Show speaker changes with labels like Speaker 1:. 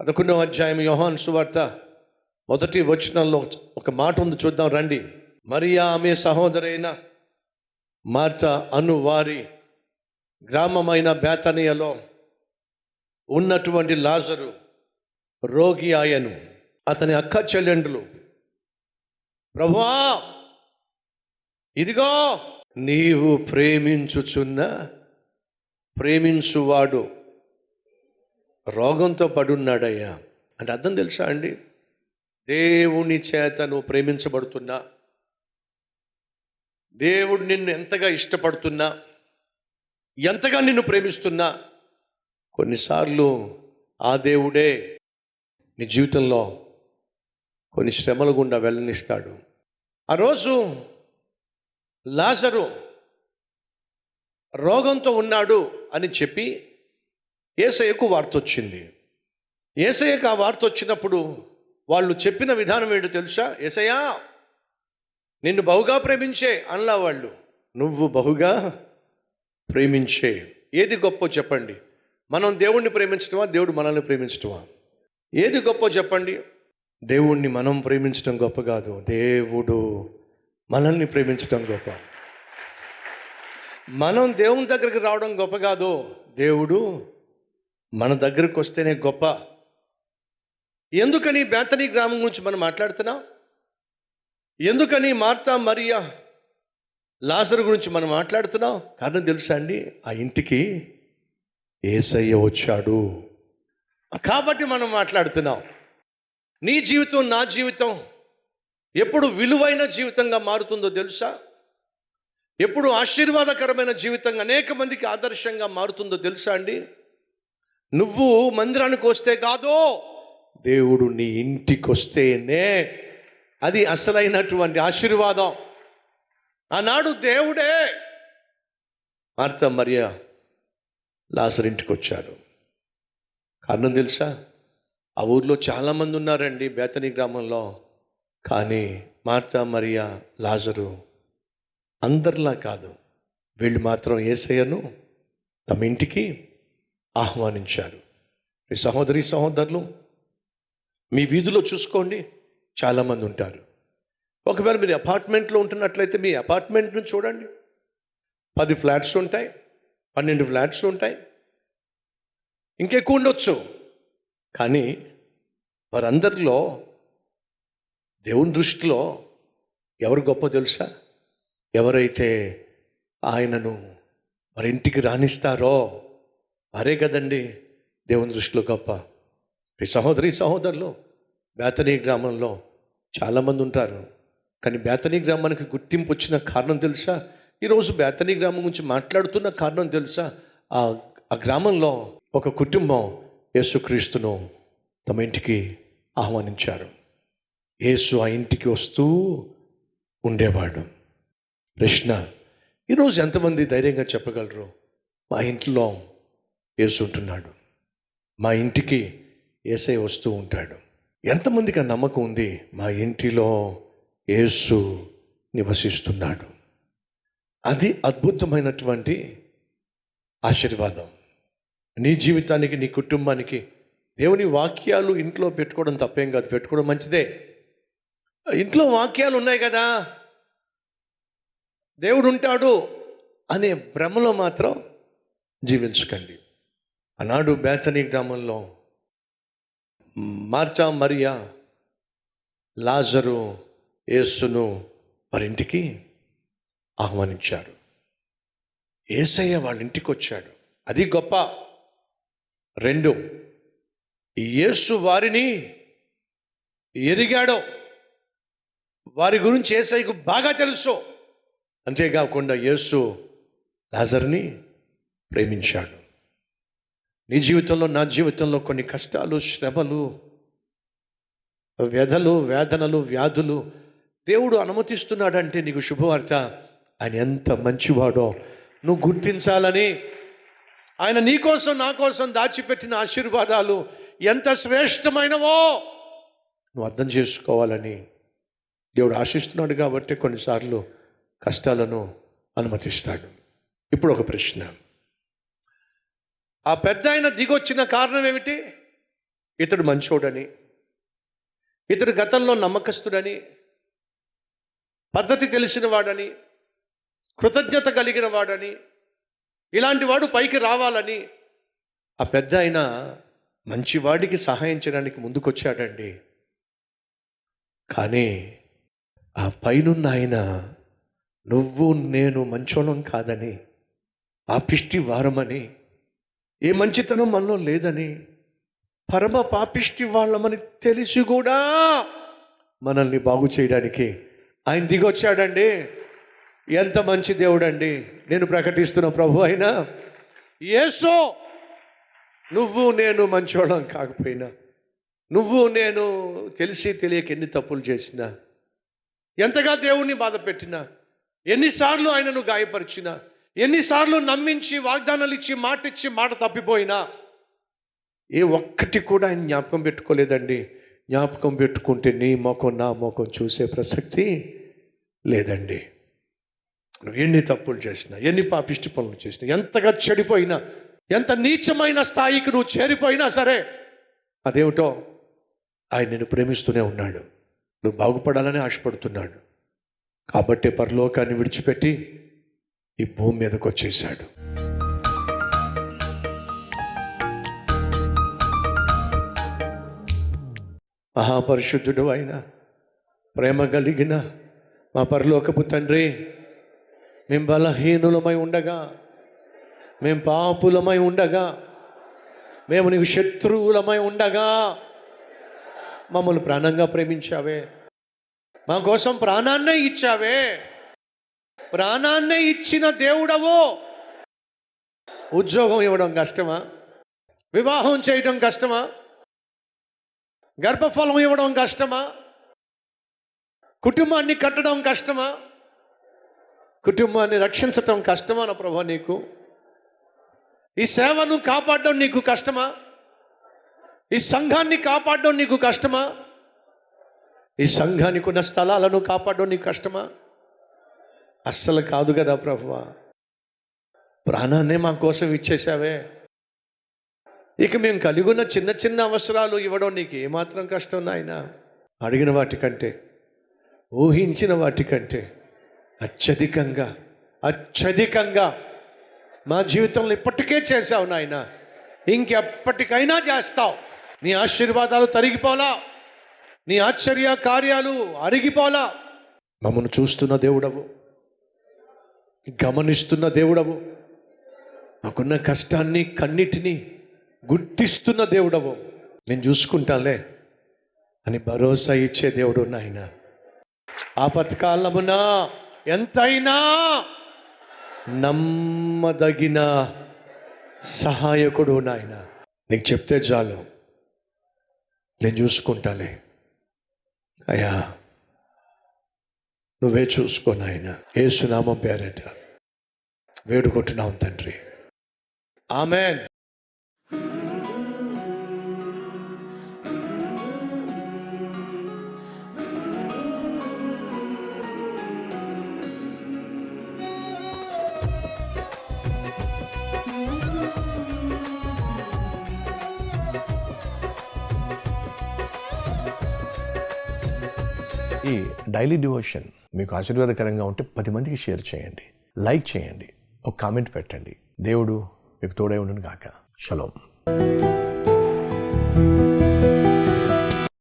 Speaker 1: పదకొండవ అధ్యాయం యోహాన్ సువార్త మొదటి వచనంలో ఒక మాట ఉంది చూద్దాం రండి. మరియా ఆమె సహోదరైన మార్త అను వారి గ్రామమైన బేతనియలో ఉన్నటువంటి లాజరు రోగి ఆయను అతని అక్క చెల్లెండ్రులు. ప్రభువా ఇదిగో నీవు ప్రేమించుచున్న ప్రేమించువాడు రోగంతో పడున్నాడయ్యా. అంటే అర్థం తెలుసా అండి? దేవుని చేత నువ్వు ప్రేమించబడుతున్నా. దేవుడు నిన్ను ఎంతగా ఇష్టపడుతున్నా. ఎంతగా నిన్ను ప్రేమిస్తున్నా. కొన్నిసార్లు ఆ దేవుడే నీ జీవితంలో కొన్ని శ్రమల గుండా వెళ్ళనిస్తాడు. ఆ రోజు లాజరు రోగంతో ఉన్నాడు అని చెప్పి ఏసయ్యకు వార్త వచ్చింది ఏసయ్యకు ఆ వార్త వచ్చినప్పుడు వాళ్ళు చెప్పిన విధానం ఏంటో తెలుసా? ఏసయ్యా నిన్ను బహుగా ప్రేమించే అనలా వాళ్ళు. నువ్వు బహుగా ప్రేమించే. ఏది గొప్ప చెప్పండి. మనం దేవుణ్ణి ప్రేమించటమా? దేవుడు మనల్ని ప్రేమించటమా? ఏది గొప్ప చెప్పండి? దేవుణ్ణి మనం ప్రేమించడం గొప్ప కాదు. దేవుడు మనల్ని ప్రేమించడం గొప్ప. మనం దేవుని దగ్గరికి రావడం గొప్ప కాదు. దేవుడు మన దగ్గరకు వస్తేనే గొప్ప. ఎందుకని బేతనీ గ్రామం గురించి మనం మాట్లాడుతున్నాం? ఎందుకని మార్తా మరియా లాజర్ గురించి మనం మాట్లాడుతున్నాం? కారణం తెలుసా అండి? ఆ ఇంటికి ఏసయ్య వచ్చాడు. కాబట్టి మనం మాట్లాడుతున్నాం. నీ జీవితం నా జీవితం ఎప్పుడు విలువైన జీవితంగా మారుతుందో తెలుసా? ఎప్పుడు ఆశీర్వాదకరమైన జీవితంగా అనేక మందికి ఆదర్శంగా మారుతుందో తెలుసా అండి? నువ్వు మందిరానికి వస్తే కాదో దేవుడు నీ ఇంటికి వస్తేనే అది అసలైనటువంటి ఆశీర్వాదం. ఆనాడు దేవుడే మార్త మరియ లాసరింటికి వచ్చారు కారణం తెలుసా? ఆ ఊర్లో చాలామంది ఉన్నారండి బేతని గ్రామంలో. కానీ మార్త మరియా లాజరు అందరిలా కాదు. వీళ్ళు మాత్రం ఏసయ్యను తమ ఇంటికి ఆహ్వానించారు. మీ సహోదరి సహోదరులు మీ వీధిలో చూసుకోండి చాలామంది ఉంటారు. ఒకవేళ మీరు అపార్ట్మెంట్లో ఉంటున్నట్లయితే మీ అపార్ట్మెంట్ను చూడండి. పది ఫ్లాట్స్ ఉంటాయి పన్నెండు ఫ్లాట్స్ ఉంటాయి. ఇంకెక్కువ ఉండొచ్చు. కానీ వారందరిలో దేవుని దృష్టిలో ఎవరు గొప్ప తెలుసా? ఎవరైతే ఆయనను వారి ఇంటికి రాణిస్తారో అరే కదండి దేవుని దృష్టిలో గొప్ప. ఈ సహోదరి సహోదరులు బేతనీ గ్రామంలో చాలామంది ఉంటారు. కానీ బేతనీ గ్రామానికి గుర్తింపు వచ్చిన కారణం తెలుసా? ఈరోజు బేతనీ గ్రామం గురించి మాట్లాడుతున్న కారణం తెలుసా? ఆ ఆ గ్రామంలో ఒక కుటుంబం యేసుక్రీస్తును తమ ఇంటికి ఆహ్వానించారు. యేసు ఆ ఇంటికి వస్తూ ఉండేవాడు. ప్రశ్న ఈరోజు ఎంతమంది ధైర్యంగా చెప్పగలరు? మా ఇంట్లో యేసు ఉంటున్నాడు మా ఇంటికి ఏసై వస్తూ ఉంటాడు. ఎంతమందికి ఆ నమ్మకం ఉంది? మా ఇంటిలో యేసు నివసిస్తున్నాడు. అది అద్భుతమైనటువంటి ఆశీర్వాదం. నీ జీవితానికి నీ కుటుంబానికి దేవుని వాక్యాలు ఇంట్లో పెట్టుకోవడం తప్పేం కాదు. పెట్టుకోవడం మంచిదే. ఇంట్లో వాక్యాలు ఉన్నాయి కదా. దేవుడు ఉంటాడు అనే భ్రమలో మాత్రం జీవించకండి. ఆనాడు బేతనీ గ్రామంలో మార్చా మరియా లాజరు యేసును వారింటికి ఆహ్వానించారు. ఏసయ్య వాళ్ళ ఇంటికి వచ్చాడు అది గొప్ప. రెండు యేసు వారిని ఎరిగాడో. వారి గురించి ఏసైకు బాగా తెలుసు. అంతేకాకుండా యేసు లాజర్ని ప్రేమించాడు. నీ జీవితంలో నా జీవితంలో కొన్ని కష్టాలు శ్రమలు వ్యధలు వేదనలు వ్యాధులు దేవుడు అనుమతిస్తున్నాడంటే నీకు శుభవార్త. ఆయన ఎంత మంచివాడో. నువ్వు గుర్తించాలని ఆయన నీ కోసం నా కోసం దాచిపెట్టిన ఆశీర్వాదాలు ఎంత శ్రేష్టమైనవో నువ్వు అర్థం చేసుకోవాలని దేవుడు ఆశిస్తున్నాడు కాబట్టి కొన్నిసార్లు కష్టాలను అనుమతిస్తాడు. ఇప్పుడు ఒక ప్రశ్న. ఆ పెద్ద ఆయన దిగొచ్చిన కారణం ఏమిటి? ఇతడు మంచోడని ఇతడు గతంలో నమ్మకస్తుడని పద్ధతి తెలిసిన వాడని కృతజ్ఞత కలిగిన వాడని ఇలాంటి వాడు పైకి రావాలని ఆ పెద్ద ఆయన మంచివాడికి సహాయం చేయడానికి ముందుకొచ్చాడండి. కానీ ఆ పైనున్న ఆయన నువ్వు నేను మంచోళం కాదని ఆ పిష్టి వారమని ఏ మంచితనం మనలో లేదని పరమ పాపిష్టి వాళ్ళమని తెలిసి కూడా మనల్ని బాగు చేయడానికి ఆయన దిగొచ్చాడండి. ఎంత మంచి దేవుడండి. నేను ప్రకటిస్తున్న ప్రభు అయినా ఏసో నువ్వు నేను మంచివాళ్ళం కాకపోయినా నువ్వు నేను తెలిసి తెలియక ఎన్ని తప్పులు చేసినా ఎంతగా దేవుణ్ణి బాధ పెట్టినా ఎన్నిసార్లు ఆయనను గాయపరిచినా ఎన్నిసార్లు నమ్మించి వాగ్దానాలు ఇచ్చి మాట ఇచ్చి మాట తప్పిపోయినా ఏ ఒక్కటి కూడా ఆయన జ్ఞాపకం పెట్టుకోలేదండి. జ్ఞాపకం పెట్టుకుంటే నీ ముఖం నా ముఖం చూసే ప్రసక్తి లేదండి. నువ్వు ఎన్ని తప్పులు చేసినా ఎన్ని పాపిష్టి పనులు చేసినా ఎంతగా చెడిపోయినా ఎంత నీచమైన స్థాయికి నువ్వు చేరిపోయినా సరే అదేమిటో ఆయన నిన్ను ప్రేమిస్తూనే ఉన్నాడు. నువ్వు బాగుపడాలని ఆశపడుతున్నాడు. కాబట్టే పరలోకాన్ని విడిచిపెట్టి ఈ భూమి మీదకి వచ్చేసాడు మహాపరిశుద్ధుడు అయిన ప్రేమ కలిగిన మా పరలోకపు తండ్రి మేము బలహీనులమై ఉండగా మేము పాపులమై ఉండగా మేము నీకు శత్రువులమై ఉండగా మమ్మల్ని ప్రాణంగా ప్రేమించావే. మా కోసం ప్రాణాన్నే ఇచ్చావే. ప్రాణాన్నే ఇచ్చిన దేవుడవో. ఉద్యోగం ఇవ్వడం కష్టమా? వివాహం చేయడం కష్టమా? గర్భఫలం ఇవ్వడం కష్టమా? కుటుంబాన్ని కట్టడం కష్టమా? కుటుంబాన్ని రక్షించటం కష్టమా నా ప్రభా నీకు? ఈ సేవను కాపాడడం నీకు కష్టమా? ఈ సంఘాన్ని కాపాడడం నీకు కష్టమా? ఈ సంఘానికి ఉన్న స్థలాలను కాపాడడం నీకు కష్టమా? అస్సలు కాదు కదా ప్రభువా. ప్రాణాన్ని మా కోసం ఇచ్చేసావే ఇక మేము కలిగి ఉన్న చిన్న చిన్న అవసరాలు ఇవ్వడం నీకు ఏమాత్రం కష్టం నాయన. అడిగిన వాటికంటే ఊహించిన వాటికంటే అత్యధికంగా అత్యధికంగా మా జీవితంలో ఇప్పటికే చేశావు నాయన. ఇంకెప్పటికైనా చేస్తావు. నీ ఆశీర్వాదాలు తరిగిపోలా. నీ ఆశ్చర్య కార్యాలు అరిగిపోలా. మమ్మను చూస్తున్న దేవుడవు. గమనిస్తున్న దేవుడవు. మాకున్న కష్టాన్ని కన్నిటిని గుర్తిస్తున్న దేవుడవు. నేను చూసుకుంటాలే అని భరోసా ఇచ్చే దేవుడు నాయన. ఆపత్కాలమున ఎంతైనా నమ్మదగిన సహాయకుడు నాయన. నీకు చెప్తే చాలు. నేను చూసుకుంటాలే అయ్యా. నువ్వే చూసుకో నాయన. ఏసునామం పేరట వేడుకుంటున్నాం తండ్రి. ఆమెన్.
Speaker 2: ఈ డైలీ డివోషన్ మీకు ఆశీర్వాదకరంగా ఉంటే పది మందికి షేర్ చేయండి. లైక్ చేయండి. ఒక కామెంట్ పెట్టండి. దేవుడు మీకు తోడై ఉండును గాక షలోం.